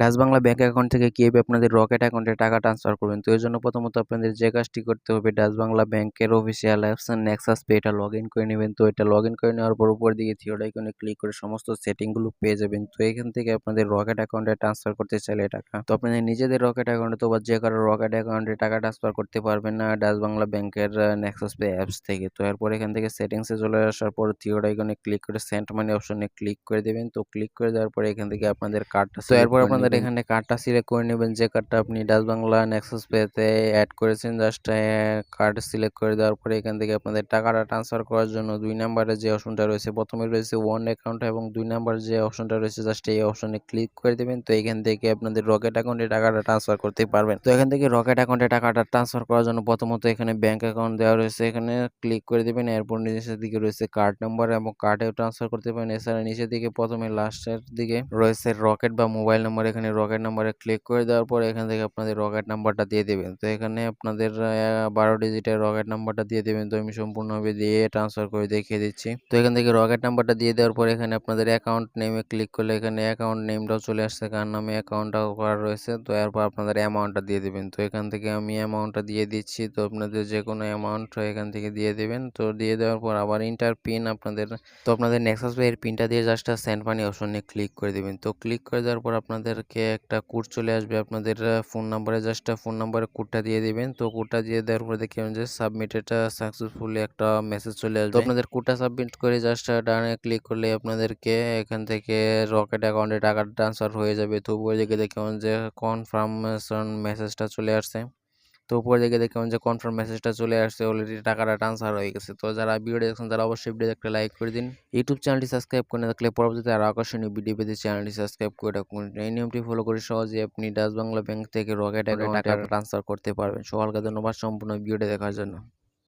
Dutch Bangla bank account থেকে কীভাবে আপনাদের রকেট অ্যাকাউন্টে টাকা ট্রান্সফার করবেন? তো এর জন্য প্রথমত আপনাদের যে কাজটি করতে হবে ডাচ বাংলা ব্যাংকের অফিসিয়াল অ্যাপস নেক্সাস পে এটা লগ ইন করে নেবেন। তো এটা লগ ইন করে নেওয়ার পর উপর দিকে থিওড আইকনে ক্লিক করে সমস্ত সেটিংগুলো পেয়ে যাবেন। তো এখান থেকে আপনাদের রকেট অ্যাকাউন্টে ট্রান্সফার করতে চাইলে টাকা। তো আপনাদের নিজেদের রকেট অ্যাকাউন্টে তো বা যে কারও রকেট অ্যাকাউন্টে টাকা ট্রান্সফার করতে পারবেন না ডাচ বাংলা ব্যাংকের নেক্সাস পে অ্যাপস থেকে। তো এরপর এখান থেকে সেটিংসে চলে আসার পর থিওড আইকনে ক্লিক করে সেন্ট মানি অপশনে ক্লিক করে দেবেন। তো ক্লিক করে দেওয়ার পরে এখান থেকে আপনাদের কার্ডটা তো এরপর আপনাদের এখানে কার্ডটা সিলেক্ট করে নেবেন। যে কার্ডটা আপনি ডাচ বাংলা নেক্সাস পেতে অ্যাড করেছেন জাস্ট কার্ড সিলেক্ট করে দেওয়ার পরে এখান থেকে আপনাদের টাকাটা ট্রান্সফার করার জন্য দুই নাম্বারে যে অপশনটা রয়েছে প্রথমে রয়েছে ওয়ান অ্যাকাউন্ট এবং দুই নাম্বার যে অপশনটা রয়েছে জাস্ট এই অপশনে ক্লিক করে দেবেন। তো এখান থেকে আপনাদের রকেট অ্যাকাউন্টে টাকাটা ট্রান্সফার করতে পারবেন। তো এখান থেকে রকেট অ্যাকাউন্টে টাকাটা ট্রান্সফার করার জন্য প্রথমত এখানে ব্যাংক অ্যাকাউন্ট দেওয়া রয়েছে এখানে। ক্লিক করে দেবেন এরপর নিচের দিকে রয়েছে কার্ড নাম্বার এবং কার্ডেও ট্রান্সফার করতে পারেন। এছাড়া নিচের দিকে প্রথমে লাস্টের দিকে রয়েছে রকেট বা মোবাইল নাম্বার এখানে রকেট নাম্বারে ক্লিক করে দেওয়ার পর এখান থেকে আপনাদের রকেট নাম্বারটা দিয়ে দেবেন। তো এখানে আপনাদের বারো ডিজিটের রকেট নাম্বারটা দিয়ে দেবেন। তো আমি সম্পূর্ণভাবে দিয়ে ট্রান্সফার করে দেখিয়ে দিচ্ছি। তো এখান থেকে রকেট নাম্বারটা দিয়ে দেওয়ার পর এখানে আপনাদের অ্যাকাউন্ট নেমে ক্লিক করলে এখানে অ্যাকাউন্ট নেমটাও চলে আসছে। কার নামে অ্যাকাউন্টটাও করা রয়েছে, তো এরপর আপনাদের অ্যামাউন্টটা দিয়ে দেবেন। তো এখান থেকে আমি অ্যামাউন্টটা দিয়ে দিচ্ছি। তো আপনাদের যে কোনো অ্যামাউন্ট এখান থেকে দিয়ে দেবেন। তো দিয়ে দেওয়ার পর আবার ইন্টার পিন আপনাদের, তো আপনাদের নেক্সাস এর পিনটা দিয়ে জাস্ট সেন্ড মানি অপশনে ক্লিক করে দেবেন। তো ক্লিক করে দেওয়ার পর আপনাদেরকে একটা কোড চলে আসবে। আপনাদের ফোন নাম্বারে জাস্ট ফোন নাম্বারে কোডটা দিয়ে দেবেন। তো কোডটা দিয়ে দেওয়ার পরে দেখবেন যে সাবমিটেড সাকসেসফুলি একটা মেসেজ চলে আসবে। আপনাদের কোডটা সাবমিট করে জাস্ট ডানে ক্লিক করলে আপনাদেরকে এখান থেকে রকেট অ্যাকাউন্টে টাকা ট্রান্সফার হয়ে যাবে। তো দেখে দেখবেন যে কনফার্মেশন মেসেজটা চলে আসছে। তো উপরে দিকে দেখবেন যে কনফার্ম মেসেজটা চলে আসছে অলরেডি টাকাটা ট্রান্সফার হয়ে গেছে। তো যারা ভিডিও দেখছেন তারা অবশ্যই ভিডিও একটা লাইক করে দিন। ইউটিউব চ্যানেলটি সাবস্ক্রাইব করে থাকলে পরবর্তীতে আরও আকর্ষণীয় ভিডিও পেতে চ্যানেলটি সাবস্ক্রাইব করে রাখুন। এই নিয়মটি ফলো করে সহজে আপনি ডাচ বাংলা ব্যাংক থেকে রকেট অ্যাকাউন্টে টাকা ট্রান্সফার করতে পারবেন। সকালকে ধন্যবাদ সম্পূর্ণ ভিডিওটা দেখার জন্য।